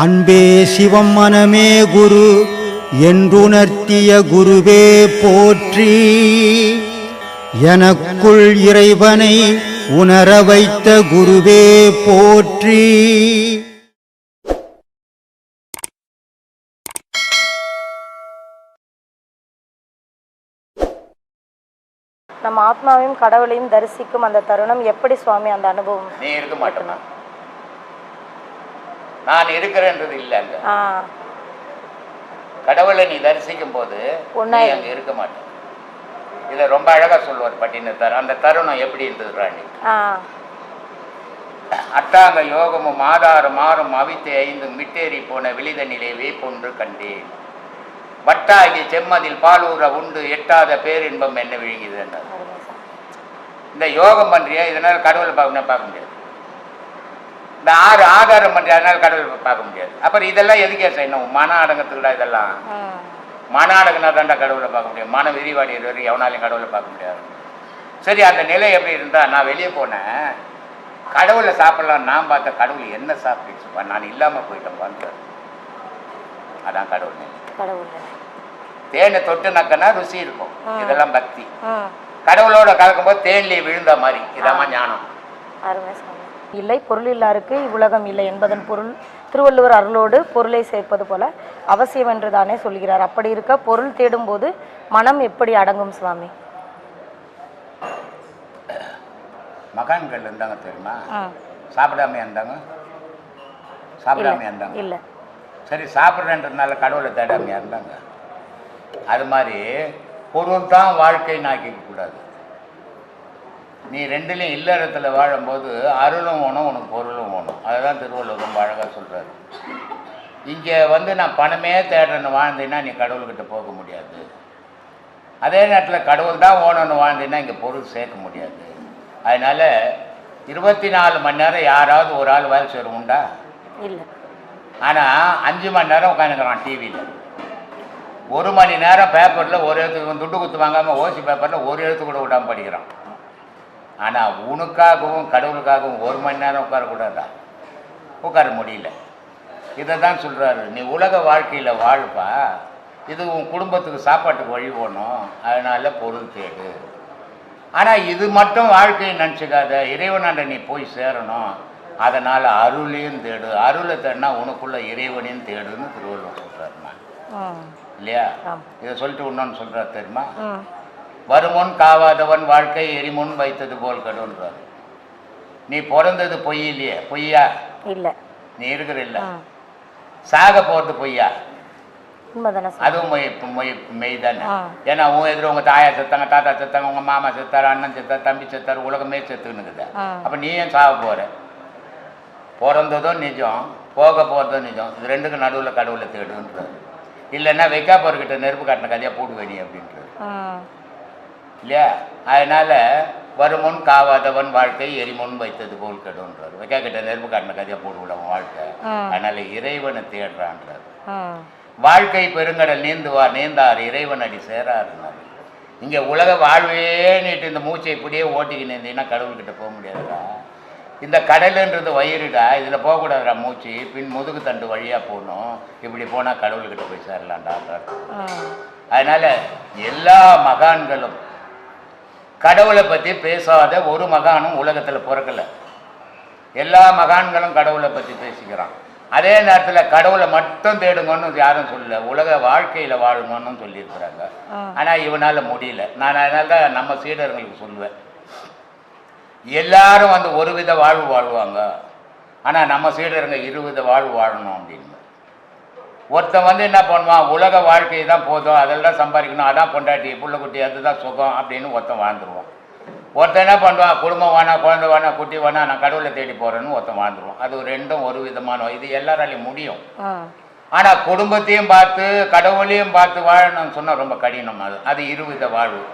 அன்பே சிவம் மனமே குரு என்றுணர்த்திய குருவே போற்றி. எனக்குள் இறைவனை உணர வைத்த குருவே போற்றி. நம்ம ஆத்மாவையும் கடவுளையும் தரிசிக்கும் அந்த தருணம் எப்படி சுவாமி அந்த அனுபவம்? நீ இருக்க மாட்டேனா நான் இருக்கிறேன்றது இல்லை அங்க. கடவுளை நீ தரிசிக்கும் போது நீ. அங்க இருக்க மாட்டேன். இதை ரொம்ப அழகா சொல்லுவார் பட்டினத்தார். அந்த தருணம் எப்படி இருந்தது ராணி? அட்டாங்க யோகமும் ஆதாரம் மாறும் அவித்தை ஐந்தும் மிட்டேறி போன விழிதனிலே வேப்பொன்று கண்டேன். வட்டாகி செம்மதில் பாலூர உண்டு எட்டாத பேரின்பம் என்ன விழுங்கிது. இந்த யோகம் பண்றியா? இதனால கடவுளை பார்க்கணும் பார்க்க முடியாது. இந்த ஆறு ஆதாரம் பண்றியா அதனால கடவுளை பார்க்க முடியாது. அப்புறம் இதெல்லாம் எதுக்கே செய்யணும்? மன அடங்கத்துக்குடா இதெல்லாம். மன அடங்குனா தாண்டா கடவுளை பார்க்க முடியும். மன விரிவாடி வரைக்கும் எவனாலையும் கடவுளை பார்க்க முடியாது. சரி அந்த நிலை எப்படி இருந்தா நான் வெளியே போனேன். கடவுளை சாப்பிடலாம் நான் பார்த்த கடவுள் என்ன சாப்பிட்டுச்சுப்பா நான் இல்லாமல் போயிட்டேன் வந்து அதான் கடவுள் கடவுள் தேனை தொட்டு நக்கனா ருசி இருக்கும். இதெல்லாம் பக்தி. கடவுளோட கலக்கும்போது தேன்லேயே விழுந்த மாதிரி. இதாம்மா ஞானம். இல்லை பொருள் இல்லாருக்கு இவ்வுலகம் இல்லை என்பதன் பொருள். திருவள்ளுவர் அருளோடு பொருளை சேர்ப்பது போல அவசியம் என்று தானே சொல்கிறார். அப்படி இருக்க பொருள் தேடும்போது மனம் எப்படி அடங்கும் சுவாமி? மகான்கள் இருந்தாங்க தெரியுமா? சாப்பிடாம இருந்தாங்க? சாப்பிடாம இருந்தாங்க? இல்லை. சரி சாப்பிட்றேன்றதுனால கடவுளை தேடாமையா இருந்தாங்க? அது மாதிரி பொருள் தான் வாழ்க்கை நாக்கிக்க கூடாது. நீ ரெண்டுலேயும் இல்லறத்தில் வாழும்போது அருளும் வேணும் உனக்கு பொருளும் வேணும். அதுதான் திருவள்ளுவர் ரொம்ப அழகாக சொல்கிறாரு இங்கே வந்து நான் பணமே தேடுறேன்னு வாழ்ந்தீங்கன்னா நீ கடவுள்கிட்ட போக முடியாது. அதே நேரத்தில் கடவுள் தான் ஓணும்னு வாழ்ந்தீங்கன்னா இங்கே பொருள் சேர்க்க முடியாது. அதனால் இருபத்தி நாலு மணி நேரம் யாராவது ஒரு ஆள் வேலை செய்கிற உண்டா? ஆனால் அஞ்சு மணி நேரம் உட்காந்துக்கிறான் டிவியில் ஒரு மணி நேரம் பேப்பரில் ஒரு எழுத்து துட்டு குத்து வாங்காமல் ஓசி பேப்பரில் ஒரு எழுத்து கூட விடாமல் படிக்கிறான். ஆனால் உனக்காகவும் கடவுளுக்காகவும் ஒரு மணி நேரம் உட்காரக்கூடாதா? உட்கார முடியல. இதை தான் சொல்கிறாரு நீ உலக வாழ்க்கையில் வாழ்ப்பா. இது உன் குடும்பத்துக்கு சாப்பாட்டுக்கு வழி போகணும் அதனால பொருள் தேடு. ஆனால் இது மட்டும் வாழ்க்கையை நினச்சிக்காத. இறைவனாண்ட நீ போய் சேரணும். அதனால் அருளையும் தேடு. அருளை தேடினா உனக்குள்ள இறைவனையும் தேடுன்னு திருவள்ளுவர் சொல்கிறாருமா இல்லையா. இதை சொல்லிட்டு இன்னொன்று சொல்கிறார் தெரியுமா? வருமுன் காவாதவன் வாழ்க்கை எரிமுன் வைத்தது போல் கடுன்றார். நீ பிறந்தது பொய் இல்லையே பொய்யா? இல்லை. நீ இருக்கிற இல்ல. சாக போகிறது பொய்யா? அதுவும் மொய் மொய் மெய் தானே. ஏன்னா உன் எதிர உங்கள் தாயா செத்தாங்க தாத்தா செத்தாங்க உங்கள் மாமா செத்தார் அண்ணன் செத்தார் தம்பி செத்தார் உலகமே செத்துன்னுக்குது. ஆ. அப்போ நீ ஏன் சாக போகிற பிறந்ததும் நிஜம் போக போகிறதும் நிஜம். இது ரெண்டுக்கும் நடுவில் கடவுளை தேடுன்றார். இல்லைன்னா வைக்காப்பர்கிட்ட நெருப்பு காட்டின கதையாக போடுவேணி அப்படின்றார். ம் இல்லையா? அதனால வருமுன் காவாதவன் வாழ்க்கை எரிமுன் வைத்தது போல் கெடுன்றார் வைக்கா கிட்ட நெருப்பு காட்டின கதையாக போடுவிட அவன் வாழ்க்கை. அதனால இறைவனை தேடுறான்றார். வாழ்க்கை பெருங்கடல் நீந்துவார் நீந்தார் இறைவன் அடி சேராருனார் இங்கே உலக வாழ்வே நீட்டு இந்த மூச்சை இப்படியே ஓட்டிக்கின்னு இருந்தீங்கன்னா கடவுள்கிட்ட போக முடியாதுடா. இந்த கடலுன்றது வயிறுடா இதில் போகக்கூடாதுடா மூச்சு பின் முதுகு தண்டு வழியாக போகணும். இப்படி போனால் கடவுள்கிட்ட போய் சேரலான்டான்றார் அதனால் எல்லா மகான்களும் கடவுளை பற்றி பேசாத ஒரு மகானும் உலகத்தில் பிறக்கல. எல்லா மகான்களும் கடவுளை பற்றி பேசிக்கிறான். அதே நேரத்தில் கடவுளை மட்டும் தேடுங்கன்னு யாரும் சொல்லல. உலக வாழ்க்கையில் வாழுங்கன்னு சொல்லியிருக்கிறாங்க. ஆனால் இவனால் முடியல. நான் அதனால தான் நம்ம சீடர்களுக்கு சொல்லுவேன். எல்லாரும் வந்து ஒரு வித வாழ்வு வாழ்வாங்க. ஆனால் நம்ம சீடருங்க இருவித வாழ்வு வாழணும் அப்படின்னு. ஒருத்தன் வந்து என்ன பண்ணுவான்? உலக வாழ்க்கை தான் போதும். அதெல்லாம் சம்பாதிக்கணும். அதான் பொண்டாட்டி புள்ளக்குட்டி அதுதான் சுகம் அப்படின்னு ஒருத்தன் வாழ்ந்துருவான். ஒருத்தன் என்ன பண்ணுவான்? குடும்பம் வேணாம் குழந்தை வேணாம் குட்டி வேணாம் நான் கடவுளை தேடி போகிறேன்னு ஒருத்தன் வாழ்ந்துருவான். அது ரெண்டும் ஒரு விதமான இது எல்லாராலையும் முடியும். ஆனால் குடும்பத்தையும் பார்த்து கடவுளையும் பார்த்து வாழணும்னு சொன்னால் ரொம்ப கடினம் அது. அது இருவித வாழ்வு.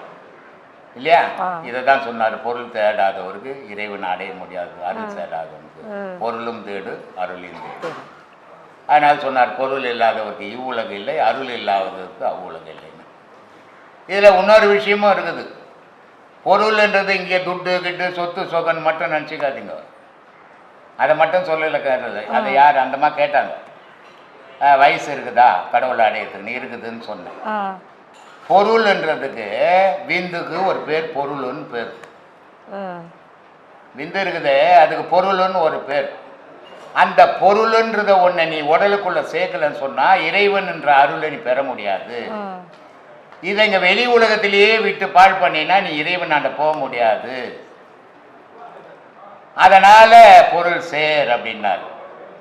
இல்லையா. இதை தான் சொன்னார். பொருள் தேடாதவருக்கு இறைவன் அடைய முடியாது அருள் தேடாதவனுக்கு. பொருளும் தேடு அருளையும் தேடு. அதனால் சொன்னார் பொருள் இல்லாதவருக்கு இவ்வுலகு இல்லை அருள் இல்லாதவருக்கு அவ்வுலகு இல்லைன்னு இதில் இன்னொரு விஷயமும் இருக்குது. பொருள்ன்றது இங்கே துட்டு கிட்டு சொத்து சொகன் மட்டும் நினச்சிக்காதீங்க. அதை மட்டும் சொல்லலை கேட்டது. அதை யார் அந்தமா கேட்டாங்க? வயசு இருக்குதா? கடவுளை அடையிறதுக்கு இருக்குதுன்னு சொன்னேன். பொருள்ன்றதுக்கு விந்துக்கு ஒரு பேர் பொருள்னு பேர். விந்து இருக்குதே அதுக்கு பொருள்னு ஒரு பேர். அந்த பொருள்ன்றத ஒன்றை நீ உடலுக்குள்ள சேர்க்கலன்னு சொன்னா இறைவன் என்ற அருளை நீ பெற முடியாது. இதை இங்க வெளி உலகத்திலேயே விட்டு பாழ் பண்ணினா நீ இறைவன் அந்த போக முடியாது. அதனால பொருள் சேர் அப்படின்னாரு.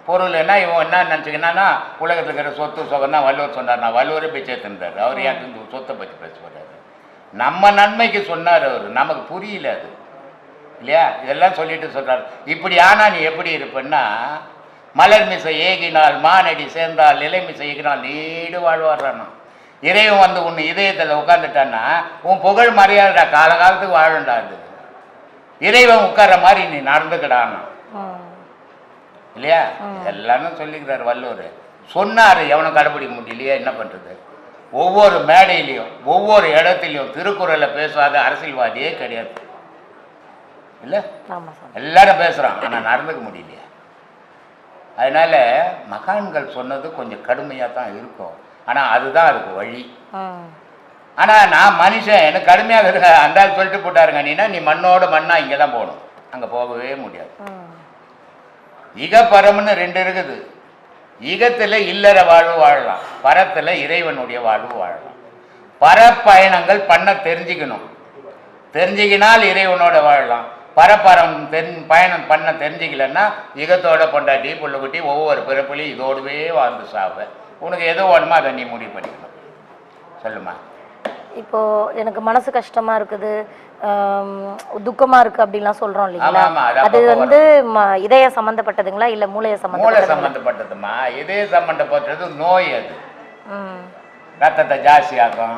பொருள் என்ன இவன் என்ன நினச்சிக்கினா உலகத்தில் இருக்கிற சொத்து சுகம் தான் வள்ளுவர் சொன்னார் நான் வள்ளுவரே பிச்சை தந்தார் அவர் இந்த சொத்தை பற்றி பேச போறாரு? நம்ம நன்மைக்கு சொன்னார் அவர். நமக்கு புரியல அது. இல்லையா? இதெல்லாம் சொல்லிட்டு சொல்றாரு. இப்படி ஆனா நீ எப்படி இருப்பேன்னா மலர் மிசை ஏகினால் மானடி சேர்ந்தால் நிலை மிசை ஏகினால் நீடு வாழ்வாடுறானா இறைவன் வந்து உன் இதயத்தில் உட்காந்துட்டான்னா உன் புகழ் மரியாதைடா காலகாலத்துக்கு வாழண்டா அது. இறைவன் உட்கார்ற மாதிரி நீ நடந்துக்கிடானா இல்லையா? எல்லாமே சொல்லிக்கிறார் வல்லூர் சொன்னார் எவனும் கடைபிடிக்க முடியலையா என்ன பண்ணுறது ஒவ்வொரு மேடையிலையும் ஒவ்வொரு இடத்துலையும் திருக்குறளை பேசாத அரசியல்வாதியே கிடையாது. இல்லை? எல்லாரும் பேசுகிறான் ஆனால் நடந்துக்க முடியலையா. அதனால மகான்கள் சொன்னது கொஞ்சம் கடுமையாக தான் இருக்கும். ஆனால் அதுதான் அதுக்கு வழி. ஆனால் நான் மனுஷன் எனக்கு கடுமையாக இருக்க. அந்த ஆள் சொல்லிட்டு போட்டாருங்க நீனா நீ மண்ணோட மண்ணா இங்கே தான் போகணும். அங்கே போகவே முடியாது. இகப்பரம்னு ரெண்டு இருக்குது. இகத்தில் இல்லற வாழ்வு வாழலாம். பரத்தில் இறைவனுடைய வாழ்வு வாழலாம். பரப்பயணங்கள் பண்ண தெரிஞ்சுக்கணும். தெரிஞ்சுக்கினால் இறைவனோட வாழலாம். பரப்பரம் தெரி பயணம் பண்ண தெரிஞ்சுக்கலன்னா இகத்தோட பொண்டாட்டி புள்ளுக்குட்டி ஒவ்வொரு பிறப்புலையும் இதோடவே வாழ்ந்து சாவ. உனக்கு எது வேணுமோ அதை நீ முடிவு பண்ணிக்கணும். சொல்லுமா? இப்போ எனக்கு மனசு கஷ்டமா இருக்குது ஆம், துக்கமா இருக்கு அப்படின்லாம் சொல்றோம் இல்லைங்களா? அது வந்து இதய சம்பந்தப்பட்டதுங்களா இல்ல மூளைய மூளை சம்பந்தப்பட்டது சம்பந்தப்பட்டதுமா? இதே சம்பந்தப்பட்டது நோய் அது. ரத்தத்தை ஜாஸ்தியாக்கும்.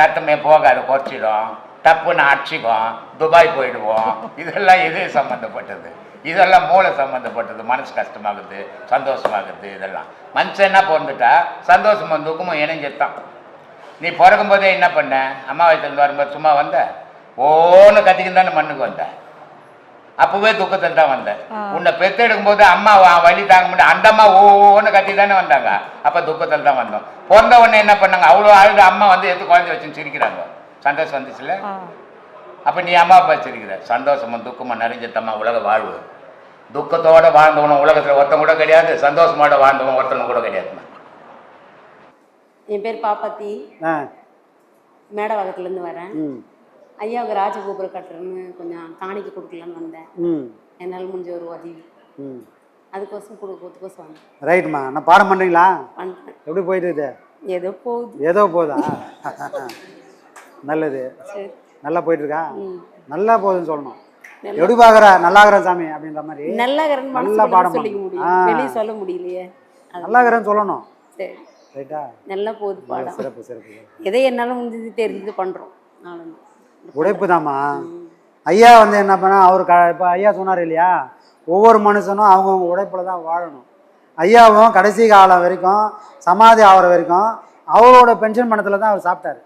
ரத்தமே போகாது குறைச்சிடும். டப்புன்னு அடிச்சிக்கும் துபாய் போயிடுவோம். இதெல்லாம் இதே சம்மந்தப்பட்டது இதெல்லாம் மூளை சம்மந்தப்பட்டது மனசு கஷ்டமாகுது சந்தோஷமாகுது இதெல்லாம். மனுஷன் என்ன பிறந்துட்டா? சந்தோஷமும் துக்கமும் இணைஞ்சத்தான் நீ பிறக்கும் போதே என்ன பண்ண? அம்மா வயசுலேருந்து வரும்போது சும்மா வந்த? ஓன்னு கத்திக்கின்னு தானே மண்ணுக்கு வந்த? அப்பவே துக்கத்தில் தான் வந்தேன் உன்னை பெத்தெடுக்கும் போது அம்மா வ- வலி தாங்க முடியும் அந்த அம்மா ஓன்னு கத்தி தானே வந்தாங்க. அப்ப துக்கத்தில் தான் வந்தோம். பிறந்த உடனே என்ன பண்ணாங்க? அவ்வளோ அழுது அம்மா வந்து எடுத்து குழந்தை வச்சுன்னு சிரிக்கிறாங்க. சந்தோஷம் வந்துச்சுல? ஆ. அப்ப நீ அம்மா அப்பா சிரிக்கிற சந்தோஷமும் துக்கமும் நிறைஞ்சத்தம்மா உலக வாழ்வு. துக்கத்தோட வாழ்ந்தவனும் உலகத்துல ஒருத்தன் கூட கிடையாது சந்தோஷமோட வாழ்ந்தவன் ஒருத்தனும் கூட கிடையாதுமா என் பேர் பாப்பாத்தி. ஆ. மேடவாக்கத்துலேருந்து வரேன். ஐயாவுக்கு ராஜகோபுரம் கட்டுறேன்னு கொஞ்சம் காணிக்கை கொடுக்கலான்னு வந்தேன். என்னால் முடிஞ்ச ஒரு உதவி. அதுக்கோசம் கொடுக்கறதுக்கோசம் வந்தேன். ரைட்டுமா நான் பாடம் பண்ணுறீங்களா பண்ணுறேன் எப்படி போயிட்டு ஏதோ போகுது. ஏதோ போதா? நல்லது. நல்லா போயிட்டு இருக்கா நல்லா போகுதுன்னு சொல்லணும். எப்படி பார்க்குற? நல்லா இருக்கிற சாமி அப்படின்ற மாதிரி. நல்லா இருக்கிறேன்னு நல்லா பாடம் சொல்லிக்க. முடியும் சொல்ல முடியலையே. நல்லா இருக்கிறேன்னு சொல்லணும். ரைட்டா? நல்லா போகுது பாடம். சிறப்பு சிறப்பு எதை என்னால் முடிஞ்சது தெரிஞ்சது பண்ணுறோம் நானும் உழைப்பு தாம்மா. ஐயா வந்து என்ன பண்ணா அவர் க இப்போ ஐயா சொன்னார் இல்லையா? ஒவ்வொரு மனுஷனும் அவங்கவுங்க உழைப்புல தான் வாழணும். ஐயாவும் கடைசி காலம் வரைக்கும் சமாதி ஆகிற வரைக்கும் அவரோட பென்ஷன் பணத்தில் தான் அவர் சாப்பிட்டாரு.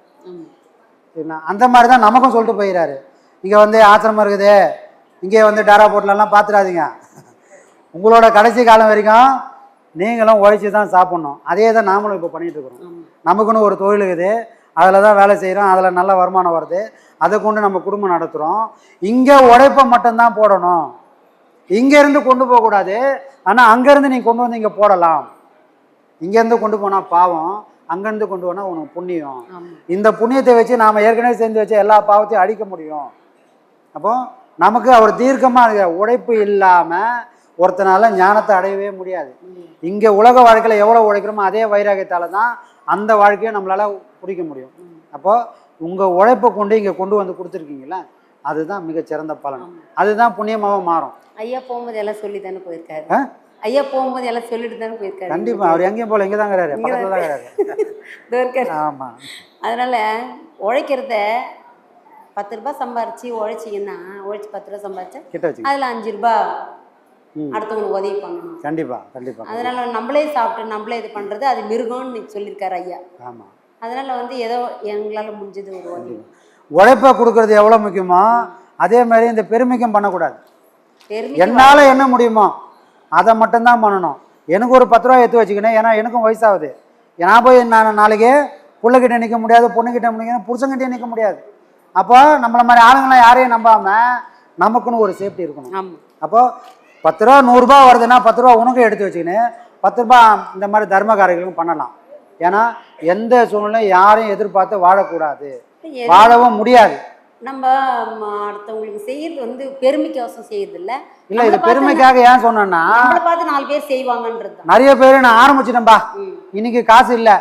சரிண்ணா? அந்த மாதிரி தான் நமக்கும் சொல்லிட்டு போயிடாரு இங்கே வந்து ஆசிரமம் இருக்குது. இங்கே வந்து டாரா போட்லலாம் பார்த்துடாதீங்க உங்களோட கடைசி காலம் வரைக்கும் நீங்களும் உழைச்சி தான் சாப்பிட்ணும். அதே தான் நாமளும் இப்போ ஆமாம் நமக்குன்னு ஒரு தொழில் இருக்குது. அதில் தான் வேலை செய்கிறோம் அதில் நல்ல வருமானம் வருது. அதை கொண்டு நம்ம குடும்பம் நடத்துகிறோம் இங்கே உழைப்பை மட்டும்தான் போடணும். இங்கேருந்து கொண்டு போகக்கூடாது. ஆனால் அங்கேருந்து நீங்கள் கொண்டு வந்து இங்கே போடலாம். இங்கேருந்து கொண்டு போனால் பாவம். அங்கேருந்து கொண்டு போனால் உனக்கு புண்ணியம். இந்த புண்ணியத்தை வச்சு நாம் ஏற்கனவே செஞ்சு வச்ச எல்லா பாவத்தையும் அழிக்க முடியும். அப்போ நமக்கு அவர் தீர்க்கமாக உழைப்பு இல்லாமல் ஒருத்தனால ஞானத்தை அடையவே முடியாது. இங்கே உலக வாழ்க்கையில் எவ்வளோ உழைக்கிறோமோ அதே வைராகியத்தால் தான் அந்த வாழ்க்கையை நம்மளால பிடிக்க முடியும். அப்போ உங்கள் உழைப்பை கொண்டு இங்கே கொண்டு வந்து கொடுத்துருக்கீங்களா அதுதான் மிகச்சிறந்த பலன். அதுதான் புண்ணியமாக மாறும். ஐயா போகும்போது எல்லாம் சொல்லி தானே போயிருக்காரு? ஐயா போகும்போது எல்லாம் சொல்லிட்டு தானே போயிருக்காரு. கண்டிப்பாக அவர் எங்கேயும் போல இங்கே தான் இருக்கிறாரு பக்கத்தில் தான் இருக்கிறாரு இதோ இருக்காரு. ஆமாம் அதனால உழைக்கிறத பத்து ரூபாய் சம்பாரிச்சு உழைச்சிங்கன்னா உழைச்சி பத்து ரூபாய் சம்பாரிச்சா கிட்ட வச்சு அதில் அஞ்சு ரூபாய். அடுத்தவங்களுக்கு உதவி பண்ணணும். கண்டிப்பாக கண்டிப்பாக அதனால நம்மளே சாப்பிட்டு நம்மளே இது பண்ணுறது அது மிருகம்னு சொல்லியிருக்காரு ஐயா. ஆமாம் அதனால வந்து ஏதோ எங்களால் முடிஞ்சது ஒரு உதவி. உழைப்பை கொடுக்கறது எவ்வளோ முக்கியமோ அதே மாதிரி இந்த பெருமைக்கும் பண்ணக்கூடாது. என்னால் என்ன முடியுமோ அதை மட்டும்தான் பண்ணணும். எனக்கு ஒரு பத்து ரூபா எடுத்து வச்சுக்கினேன் ஏன்னா எனக்கும் வயசாகுது. நான் போய் நான் நாளைக்கு பிள்ளைகிட்ட நிற்க முடியாது பொண்ணுக்கிட்ட நிற்க புருஷங்கிட்டே நிற்க முடியாது. அப்போ நம்மள மாதிரி ஆளுங்களாம் யாரையும் நம்பாமல் நமக்குன்னு ஒரு சேஃப்டி இருக்கணும். ஆமாம் அப்போ பத்து ரூபா நூறுரூபா வருதுன்னா பத்து ரூபா உனக்கும் எடுத்து வச்சுக்கின்னு பத்து ரூபா இந்த மாதிரி தர்ம காரியங்களும் பண்ணலாம். ஏன்னா எந்த சூழ்நிலையும் யாரையும் எதிர்பார்த்து வாழக்கூடாது. வாழவும் முடியாது. நம்ம அடுத்தவங்களுக்கு செய்யறது வந்து பெருமைக்கோசம் செய்யறது இல்ல இல்லை இது பெருமைக்காக ஏன் சொன்னேன்னா பார்த்து நாலு பேர் செய்வாங்கன்றது நிறைய பேர் நான் ஆரம்பிச்சிட்டேன்பா. இன்னைக்கு காசு இல்லை.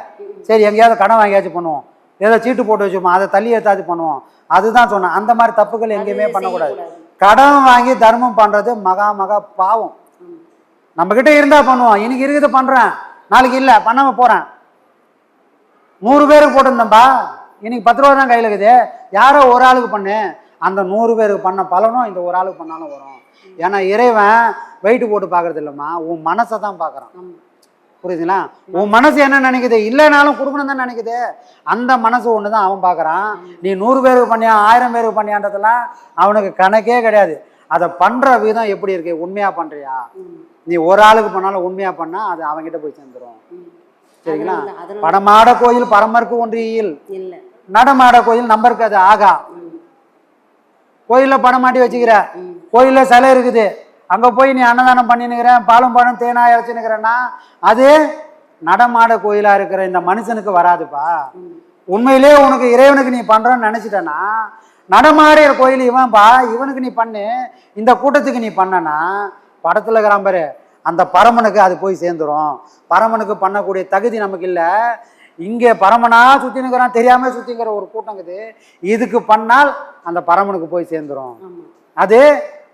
சரி எங்கேயாவது கடன் வாங்கியாச்சும் பண்ணுவோம். ஏதோ சீட்டு போட்டு வச்சுப்போம். அதை தள்ளி ஏத்தாச்சும் பண்ணுவோம். அதுதான் சொன்னேன். அந்த மாதிரி தப்புகள் எங்கேயுமே பண்ணக்கூடாது. கடன் வாங்கி தர்மம் பண்றது மகா மகா பாவம். நம்ம கிட்ட இருந்தா பண்ணுவோம். இன்னைக்கு இருக்குது பண்றேன். நாளைக்கு இல்ல பண்ணாம போறேன். நூறு பேருக்கு போட்டிருந்தேன்பா. இன்னைக்கு பத்து ரூபா தான் கையில் இருக்குது. யாரோ ஒரு ஆளுக்கு பண்ணு. அந்த நூறு பேருக்கு பண்ண பலனும் இந்த ஒரு ஆளுக்கு பண்ணாலும் வரும். ஏன்னா இறைவன் வெயிட் போட்டு பார்க்கறது இல்லைம்மா. உன் மனசை தான் பார்க்குறான். புரியுதுங்களா? உன் மனசு என்ன நினைக்குது? இல்லைனாலும் கொடுக்கணும் தான் நினைக்குது. அந்த மனசு ஒன்று தான் அவன் பார்க்குறான். நீ நூறு பேருக்கு பண்ணியா ஆயிரம் பேருக்கு பண்ணியான்றதெல்லாம் அவனுக்கு கணக்கே கிடையாது. அதை பண்ணுற விதம் எப்படி இருக்கு? உண்மையாக பண்ணுறியா. நீ ஒரு ஆளுக்கு பண்ணாலும் உண்மையாக பண்ணால் அது அவன்கிட்ட போய் சேர்ந்துரும். ம். சரிங்களா? படமாட கோயில் பரமருக்கு ஒன்றியில் இல்ல. நடமாட கோயில் நம்பருக்கு அது ஆகா. கோயிலில் படம் மாட்டி வச்சுக்கிற. கோயிலில் சிலை இருக்குது. அங்கே போய் நீ அன்னதானம் பண்ணினுக்கிறேன் பாலும் பழம் தேனா வச்சுனுக்கிறேன்னா அது நடமாட கோயிலாக இருக்கிற இந்த மனுஷனுக்கு வராதுப்பா. உண்மையிலே உனக்கு இறைவனுக்கு நீ பண்ணுறன்னு நினச்சிட்டேன்னா நடமாடுற கோயில் இவன்பா இவனுக்கு நீ பண்ணு. இந்த கூட்டத்துக்கு நீ பண்ணனா படத்தில் இருக்கிறான் பாரு. அந்த பரமனுக்கு அது போய் சேர்ந்துரும். பரமனுக்கு பண்ணக்கூடிய தகுதி நமக்கு இல்லை. இங்கே பரமனா சுற்றினுக்கிறான் தெரியாமல் சுற்றிக்கிற ஒரு கூட்டங்குது இதுக்கு பண்ணால் அந்த பரமனுக்கு போய் சேர்ந்துரும். ஆமா. அது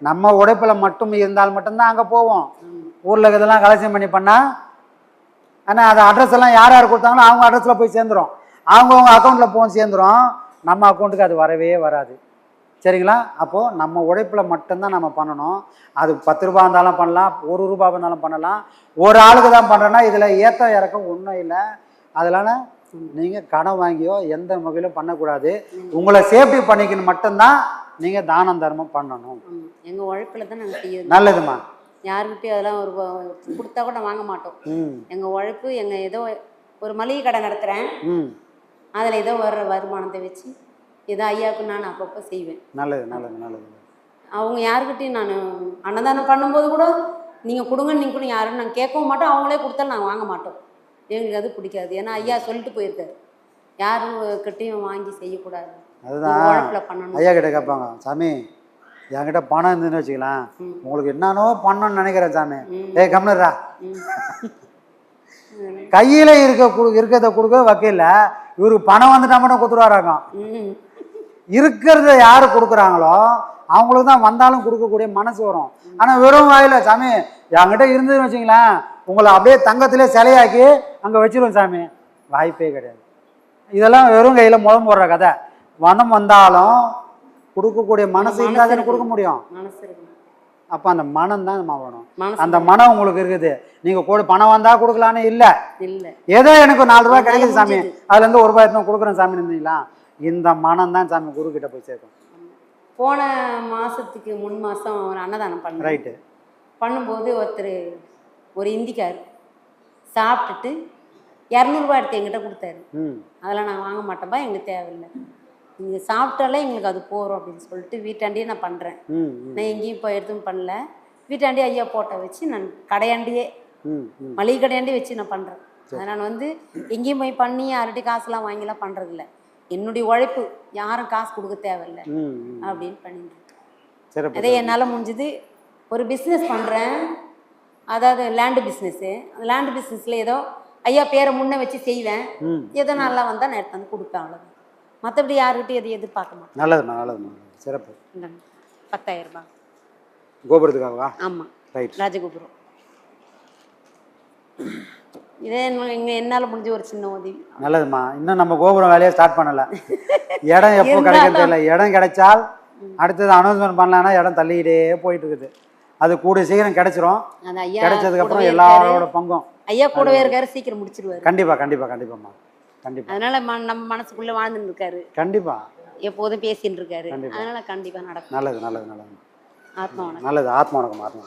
நம்ம உழைப்பில் மட்டும் இருந்தால் மட்டும்தான் அங்கே போவோம். ஊரில் இதெல்லாம் கலெக்ஷன் பண்ணி பண்ணால் ஆனால் அது அட்ரஸ் எல்லாம் யார் யார் கொடுத்தாங்களோ அவங்க அட்ரஸில் போய் சேர்ந்துரும். அவங்கவுங்க அக்கௌண்ட்டில் போய் சேர்ந்துரும். நம்ம அக்கௌண்ட்டுக்கு அது வரவே வராது. சரிங்களா? அப்போது நம்ம உழைப்பில் மட்டும்தான் நம்ம பண்ணணும். அது பத்து ரூபா இருந்தாலும் பண்ணலாம் ஒரு ரூபா இருந்தாலும் பண்ணலாம். ஒரு ஆளுக்கு தான் பண்ணுறேன்னா இதில் ஏற்ற இறக்கம் ஒன்றும் இல்லை. அதனால நீங்கள் கடன் வாங்கியோ எந்த வகையிலும் பண்ணக்கூடாது. உங்களை சேஃப்டி பண்ணிக்கணும் மட்டும்தான் நீங்கள் தானம் தர்மம் பண்ணணும். ஆமா. எங்க உழைப்புல தான் நாங்க செய்யறது. நல்லதுமா யாருக்கிட்டையும் அதெல்லாம் ஒரு கொடுத்தா கூட வாங்க மாட்டோம். ம். எங்க உழைப்பு எங்க ஏதோ ஒரு மளிகை கடை நடத்துறேன். ம். அதுல ஏதோ வர்ற வருமானத்தை வச்சு ஏதோ ஐயாவுக்கு நான் அப்பப்போ செய்வேன். நல்லது நல்லது நல்லது. அவங்க யாருக்கிட்டையும் நான் அன்னதானம் பண்ணும்போது கூட நீங்கள் கொடுங்கன்னு நீங்கள் கூட யாரும் நாங்கள் கேட்கவும் மாட்டோம். அவங்களே கொடுத்தாலும் நாங்கள் வாங்க மாட்டோம். எங்களுக்கு அது பிடிக்காது. ஏன்னா ஐயா சொல்லிட்டு போயிருக்காரு. யாருக்கிட்டையும் வாங்கி செய்யக்கூடாது. அதுதான். ஐயா கிட்ட கேட்பாங்க சாமி என்கிட்ட பணம் இருந்துன்னு வச்சுக்கலாம். உங்களுக்கு என்னன்னோ பண்ணணும்னு நினைக்கிறேன் சாமி. கம்னரா ம். கையில் இருக்க இருக்கிறத கொடுக்க வைக்கல இவருக்கு பணம் வந்துட்டா மட்டும் கொடுத்துருவாராங்க. ம். இருக்கிறத யார் கொடுக்குறாங்களோ அவங்களுக்கு தான் வந்தாலும் கொடுக்கக்கூடிய மனசு வரும். ஆனால் வெறும் வாயில சாமி என்கிட்ட இருந்ததுன்னு வச்சுங்களேன் உங்களை அப்படியே தங்கத்திலே சிலையாக்கி அங்கே வச்சிருவோம் சாமி. வாய்ப்பே கிடையாது. இதெல்லாம் வெறும் கையில் முகம் போடுற கதை. வனம் வந்தாலும் கொடுக்கக்கூடிய மனசு இருந்தால் கொடுக்க முடியும். அப்போ அந்த மனம் தான் மனசு அந்த மனம் உங்களுக்கு இருக்குது. நீங்கள் கூட பணம் வந்தால் கொடுக்கலான்னு இல்லை. இல்லை. ஏதோ எனக்கு நாலு ரூபாய் கிடைக்குது சாமி. அதுலேருந்து ஒரு ரூபாய் எடுத்து கொடுக்குறேன் சாமி இருந்தீங்களா? இந்த மனம் தான் சாமி குரு கிட்ட போய் சேர்க்கும். போன மாதத்துக்கு முன் மாதம் ஒரு அன்னதானம் பண்ணேன் ரைட்டு பண்ணும்போது ஒருத்தர் ஒரு இந்திக்கார். சாப்பிட்டுட்டு இரநூறுபா எடுத்து எங்கிட்ட கொடுத்தாரு. அதெல்லாம் நாங்கள் வாங்க மாட்டோம்பா எங்களுக்கு தேவையில்லை. நீங்கள் சாப்பிட்டாலே எங்களுக்கு அது போகிறோம் அப்படின்னு சொல்லிட்டு வீட்டாண்டியே நான் பண்ணுறேன் நான் எங்கேயும் இப்போ எதுவும் பண்ணல. வீட்டாண்டியே ஐயா போட்டை வச்சு நான் கடையாண்டியே மளிகை கடையாண்டியே வச்சு நான் பண்ணுறேன் அதனால் வந்து எங்கேயும் போய் பண்ணி யார்கிட்டயும் காசுலாம் வாங்கிலாம் பண்ணுறதில்ல என்னுடைய உழைப்பு யாரும் காசு கொடுக்க தேவையில்லை அப்படின்னு பண்ணிட்டு அதே என்னால் முடிஞ்சது. ஒரு பிஸ்னஸ் பண்ணுறேன் அதாவது லேண்டு பிஸ்னஸ்ஸு அந்த லேண்டு பிஸ்னஸில் ஏதோ ஐயா பேரை முன்ன வச்சு செய்வேன். ஏதோ நல்லா வந்தால் நான் எடுத்து வந்து கொடுப்பேன் அவ்வளோதான் மற்றபடி யாருக்கிட்டையும் எதுவும் எதிர்பார்க்க மாட்டேன். நல்லதும்மா நல்லதும்மா. சிறப்பு. இந்தாங்க. பத்தாயிரம் ரூபாய். கோபுரத்துக்காகவா? ஆமாம் ரைட். ராஜகோபுரம். இதே இங்கே என்னால் முடிஞ்ச ஒரு சின்ன உதவி. நல்லதும்மா. இன்னும் நம்ம கோபுரம் வேலையை ஸ்டார்ட் பண்ணல. இடம் எப்போ கிடைக்கும் தெரியல. இடம் கிடைச்சால் அடுத்தது அனௌன்ஸ்மெண்ட் பண்ணலான்னா இடம் தள்ளிக்கிட்டே போயிட்டு இருக்குது. அது கூடிய சீக்கிரம் கிடைச்சிரும். அந்த ஐயா கிடைச்சதுக்கு அப்புறம் கூடவே எல்லாரோட. பங்கும். ஐயா கூடவே இருக்காரு சீக்கிரம் முடிச்சிருவாரு. கண்டிப்பா கண்டிப்பா கண்டிப்பாம்மா. கண்டிப்பா. அதனால நம்ம மனசுக்குள்ள வாழ்ந்துட்டு இருக்காரு கண்டிப்பா. எப்போதும் பேசின்னு இருக்காரு. அதனால கண்டிப்பா நடக்கும். நல்லது நல்லது நல்லது. ஆத்மா நல்லது ஆத்மா வணக்கம் ஆத்மா.